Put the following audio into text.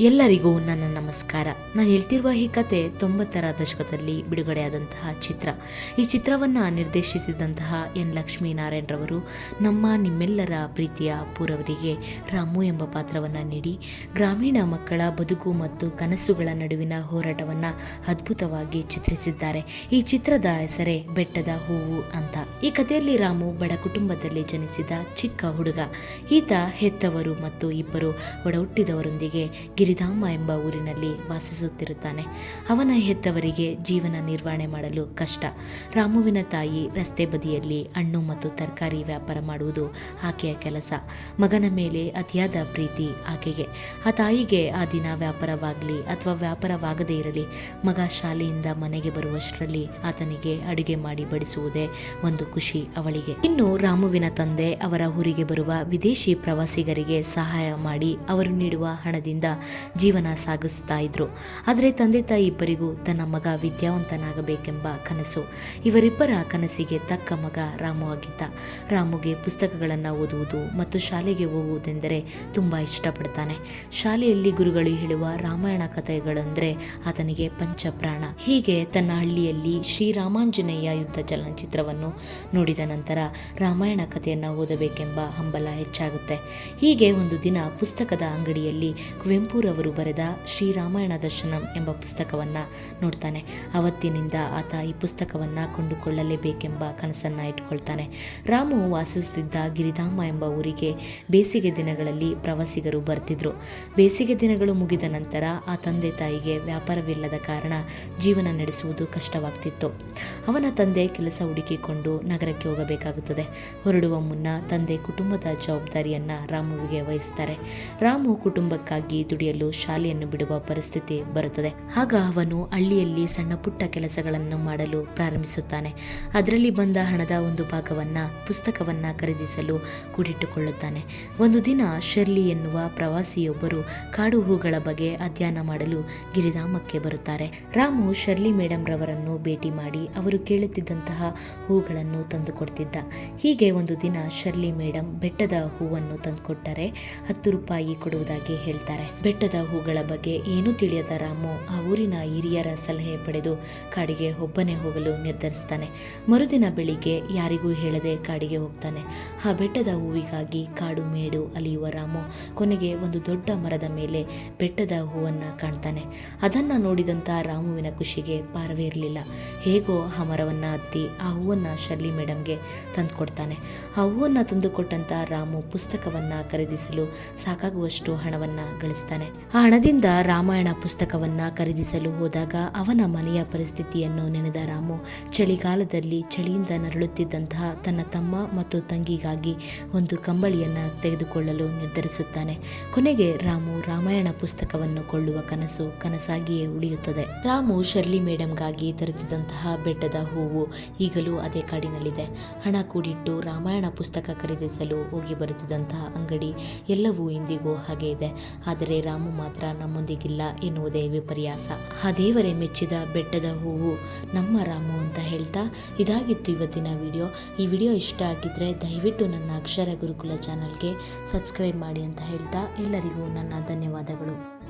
ಎಲ್ಲರಿಗೂ ನನ್ನ ನಮಸ್ಕಾರ. ನಾನು ಹೇಳ್ತಿರುವ ಈ ಕತೆ ತೊಂಬತ್ತರ ದಶಕದಲ್ಲಿ ಬಿಡುಗಡೆಯಾದಂತಹ ಚಿತ್ರ. ಈ ಚಿತ್ರವನ್ನ ನಿರ್ದೇಶಿಸಿದಂತಹ ಎನ್. ಲಕ್ಷ್ಮೀನಾರಾಯಣರವರು ನಮ್ಮ ನಿಮ್ಮೆಲ್ಲರ ಪ್ರೀತಿಯ ಪೂರವರಿಗೆ ರಾಮು ಎಂಬ ಪಾತ್ರವನ್ನ ನೀಡಿ, ಗ್ರಾಮೀಣ ಮಕ್ಕಳ ಬದುಕು ಮತ್ತು ಕನಸುಗಳ ನಡುವಿನ ಹೋರಾಟವನ್ನ ಅದ್ಭುತವಾಗಿ ಚಿತ್ರಿಸಿದ್ದಾರೆ. ಈ ಚಿತ್ರದ ಹೆಸರೇ ಬೆಟ್ಟದ ಹೂವು ಅಂತ. ಈ ಕಥೆಯಲ್ಲಿ ರಾಮು ಬಡ ಕುಟುಂಬದಲ್ಲಿ ಜನಿಸಿದ ಚಿಕ್ಕ ಹುಡುಗ. ಈತ ಹೆತ್ತವರು ಮತ್ತು ಇಬ್ಬರು ಒಡಹುಟ್ಟಿದವರೊಂದಿಗೆ ಗಿರಿಧಾಮ ಎಂಬ ಊರಿನಲ್ಲಿ ವಾಸಿಸುತ್ತಿರುತ್ತಾನೆ. ಅವನ ಹೆತ್ತವರಿಗೆ ಜೀವನ ನಿರ್ವಹಣೆ ಮಾಡಲು ಕಷ್ಟ. ರಾಮುವಿನ ತಾಯಿ ರಸ್ತೆ ಬದಿಯಲ್ಲಿ ಹಣ್ಣು ಮತ್ತು ತರಕಾರಿ ವ್ಯಾಪಾರ ಮಾಡುವುದು ಆಕೆಯ ಕೆಲಸ. ಮಗನ ಮೇಲೆ ಅತಿಯಾದ ಪ್ರೀತಿ ಆಕೆಗೆ. ಆ ತಾಯಿಗೆ ಆ ದಿನ ವ್ಯಾಪಾರವಾಗಲಿ ಅಥವಾ ವ್ಯಾಪಾರವಾಗದೇ ಇರಲಿ, ಮಗ ಶಾಲೆಯಿಂದ ಮನೆಗೆ ಬರುವಷ್ಟರಲ್ಲಿ ಆತನಿಗೆ ಅಡುಗೆ ಮಾಡಿ ಬಡಿಸುವುದೇ ಒಂದು ಖುಷಿ ಅವಳಿಗೆ. ಇನ್ನು ರಾಮುವಿನ ತಂದೆ ಅವರ ಊರಿಗೆ ಬರುವ ವಿದೇಶಿ ಪ್ರವಾಸಿಗರಿಗೆ ಸಹಾಯ ಮಾಡಿ ಅವರು ನೀಡುವ ಹಣದಿಂದ ಜೀವನ ಸಾಗಿಸ್ತಾ ಇದ್ರು. ಆದರೆ ತಂದೆ ತಾಯಿ ಇಬ್ಬರಿಗೂ ತನ್ನ ಮಗ ವಿದ್ಯಾವಂತನಾಗಬೇಕೆಂಬ ಕನಸು. ಇವರಿಬ್ಬರ ಕನಸಿಗೆ ತಕ್ಕ ಮಗ ರಾಮು ಆಗಿದ್ದ. ರಾಮುಗೆ ಪುಸ್ತಕಗಳನ್ನು ಓದುವುದು ಮತ್ತು ಶಾಲೆಗೆ ಹೋಗುವುದೆಂದರೆ ತುಂಬ ಇಷ್ಟಪಡ್ತಾನೆ. ಶಾಲೆಯಲ್ಲಿ ಗುರುಗಳು ಹೇಳುವ ರಾಮಾಯಣ ಕಥೆಗಳೆಂದರೆ ಆತನಿಗೆ ಪಂಚಪ್ರಾಣ. ಹೀಗೆ ತನ್ನ ಹಳ್ಳಿಯಲ್ಲಿ ಶ್ರೀರಾಮಾಂಜನೇಯ ಯುದ್ಧ ಚಲನಚಿತ್ರವನ್ನು ನೋಡಿದ ನಂತರ ರಾಮಾಯಣ ಕಥೆಯನ್ನು ಓದಬೇಕೆಂಬ ಹಂಬಲ ಹೆಚ್ಚಾಗುತ್ತೆ. ಹೀಗೆ ಒಂದು ದಿನ ಪುಸ್ತಕದ ಅಂಗಡಿಯಲ್ಲಿ ಕುವೆಂಪುರವರು ಬರೆದ ಶ್ರೀರಾಮಾಯಣ ದರ್ಶನಂ ಎಂಬ ಪುಸ್ತಕವನ್ನು ನೋಡ್ತಾನೆ. ಅವತ್ತಿನಿಂದ ಆತ ಈ ಪುಸ್ತಕವನ್ನು ಕೊಂಡುಕೊಳ್ಳಲೇಬೇಕೆಂಬ ಕನಸನ್ನು ಇಟ್ಕೊಳ್ತಾನೆ. ರಾಮು ವಾಸಿಸುತ್ತಿದ್ದ ಗಿರಿಧಾಮ ಎಂಬ ಊರಿಗೆ ಬೇಸಿಗೆ ದಿನಗಳಲ್ಲಿ ಪ್ರವಾಸಿಗರು ಬರ್ತಿದ್ರು. ಬೇಸಿಗೆ ದಿನಗಳು ಮುಗಿದ ನಂತರ ಆ ತಂದೆ ತಾಯಿಗೆ ವ್ಯಾಪಾರವಿಲ್ಲದ ಕಾರಣ ಜೀವನ ನಡೆಸುವುದು ಕಷ್ಟವಾಗ್ತಿತ್ತು. ಅವನ ತಂದೆ ಕೆಲಸ ಹುಡುಕಿಕೊಂಡು ನಗರಕ್ಕೆ ಹೋಗಬೇಕಾಗುತ್ತದೆ. ಹೊರಡುವ ಮುನ್ನ ತಂದೆ ಕುಟುಂಬದ ಜವಾಬ್ದಾರಿಯನ್ನು ರಾಮುವಿಗೆ ವಹಿಸ್ತಾರೆ. ರಾಮು ಕುಟುಂಬಕ್ಕಾಗಿ ದುಡಿಯಲು ಶಾಲೆಯನ್ನು ಬಿಡುವ ಪರಿಸ್ಥಿತಿ ಬರುತ್ತದೆ. ಆಗ ಅವನು ಹಳ್ಳಿಯಲ್ಲಿ ಸಣ್ಣ ಪುಟ್ಟ ಕೆಲಸಗಳನ್ನು ಮಾಡಲು ಪ್ರಾರಂಭಿಸುತ್ತಾನೆ. ಅದರಲ್ಲಿ ಬಂದ ಹಣದ ಒಂದು ಭಾಗವನ್ನ, ಪುಸ್ತಕವನ್ನ ಖರೀದಿಸಲು ಕೂಡಿಟ್ಟುಕೊಳ್ಳುತ್ತಾನೆ. ಒಂದು ದಿನ ಶರ್ಲಿ ಎನ್ನುವ ಪ್ರವಾಸಿಯೊಬ್ಬರು ಕಾಡು ಹೂಗಳ ಬಗ್ಗೆ ಅಧ್ಯಯನ ಮಾಡಲು ಗಿರಿಧಾಮಕ್ಕೆ ಬರುತ್ತಾರೆ. ರಾಮು ಶರ್ಲಿ ಮೇಡಮ್ ರವರನ್ನು ಭೇಟಿ ಮಾಡಿ ಅವರು ಕೇಳುತ್ತಿದ್ದಂತಹ ಹೂಗಳನ್ನು ತಂದುಕೊಡ್ತಿದ್ದ. ಹೀಗೆ ಒಂದು ದಿನ ಶರ್ಲಿ ಮೇಡಮ್ ಬೆಟ್ಟದ ಹೂವನ್ನು ತಂದುಕೊಟ್ಟರೆ ಹತ್ತು ರೂಪಾಯಿ ಕೊಡುವುದಾಗಿ ಹೇಳ್ತಾರೆ. ಬೆಟ್ಟದ ಹೂಗಳ ಬಗ್ಗೆ ತಿಳಿಯದ ರಾಮು ಆ ಊರಿನ ಹಿರಿಯರ ಸಲಹೆ ಪಡೆದು ಕಾಡಿಗೆ ಒಬ್ಬನೇ ಹೋಗಲು ನಿರ್ಧರಿಸ್ತಾನೆ. ಮರುದಿನ ಬೆಳಿಗ್ಗೆ ಯಾರಿಗೂ ಹೇಳದೆ ಕಾಡಿಗೆ ಹೋಗ್ತಾನೆ. ಆ ಬೆಟ್ಟದ ಹೂವಿಗಾಗಿ ಕಾಡು ಮೇಡು ಅಲಿಯುವ ರಾಮು ಕೊನೆಗೆ ಒಂದು ದೊಡ್ಡ ಮರದ ಮೇಲೆ ಬೆಟ್ಟದ ಹೂವನ್ನು ಕಾಣ್ತಾನೆ. ಅದನ್ನು ನೋಡಿದಂಥ ರಾಮುವಿನ ಖುಷಿಗೆ ಪಾರವೇ ಇರಲಿಲ್ಲ. ಹೇಗೋ ಆ ಮರವನ್ನು ಹತ್ತಿ ಆ ಹೂವನ್ನು ಶರ್ಲಿ ಮೇಡಮ್ಗೆ ತಂದುಕೊಡ್ತಾನೆ. ಆ ಹೂವನ್ನು ತಂದುಕೊಟ್ಟಂಥ ರಾಮು ಪುಸ್ತಕವನ್ನು ಖರೀದಿಸಲು ಸಾಕಾಗುವಷ್ಟು ಹಣವನ್ನು ಗಳಿಸ್ತಾನೆ. ಆ ಹಣದಿಂದ ರಾಮಾಯಣ ಪುಸ್ತಕವನ್ನು ಖರೀದಿಸಲು ಹೋದಾಗ ಅವನ ಮನೆಯ ಪರಿಸ್ಥಿತಿಯನ್ನು ನೆನೆದ ರಾಮು, ಚಳಿಗಾಲದಲ್ಲಿ ಚಳಿಯಿಂದ ನರಳುತ್ತಿದ್ದಂತಹ ತನ್ನ ತಮ್ಮ ಮತ್ತು ತಂಗಿಗಾಗಿ ಒಂದು ಕಂಬಳಿಯನ್ನು ತೆಗೆದುಕೊಳ್ಳಲು ನಿರ್ಧರಿಸುತ್ತಾನೆ. ಕೊನೆಗೆ ರಾಮು ರಾಮಾಯಣ ಪುಸ್ತಕವನ್ನು ಕೊಳ್ಳುವ ಕನಸು ಕನಸಾಗಿಯೇ ಉಳಿಯುತ್ತದೆ. ರಾಮು ಶರ್ಲಿ ಮೇಡಮ್ಗಾಗಿ ತರುತ್ತಿದ್ದಂತಹ ಬೆಟ್ಟದ ಹೂವು ಈಗಲೂ ಅದೇ ಕಾಡಿನಲ್ಲಿದೆ. ಹಣ ಕೂಡಿಟ್ಟು ರಾಮಾಯಣ ಪುಸ್ತಕ ಖರೀದಿಸಲು ಹೋಗಿ ಬರುತ್ತಿದ್ದಂತಹ ಅಂಗಡಿ ಎಲ್ಲವೂ ಇಂದಿಗೂ ಹಾಗೆ ಇದೆ. ಆದರೆ ರಾಮು ಮಾತ್ರ ನಮ್ಮೊಂದಿಗಿಲ್ಲ. ಎನ್ನುವುದೇ ವಿಪರ್ಯಾಸ. ಆ ದೇವರೇ ಮೆಚ್ಚಿದ ಬೆಟ್ಟದ ಹೂವು ನಮ್ಮ ರಾಮು ಅಂತ ಹೇಳ್ತಾ ಇದಾಗಿತ್ತು ಇವತ್ತಿನ ವಿಡಿಯೋ. ಈ ವಿಡಿಯೋ ಇಷ್ಟ ಆಗಿದ್ರೆ ದಯವಿಟ್ಟು ನನ್ನ ಅಕ್ಷರ ಗುರುಕುಲ ಚಾನಲ್ಗೆ ಸಬ್ಸ್ಕ್ರೈಬ್ ಮಾಡಿ ಅಂತ ಹೇಳ್ತಾ ಎಲ್ಲರಿಗೂ ನನ್ನ ಧನ್ಯವಾದಗಳು.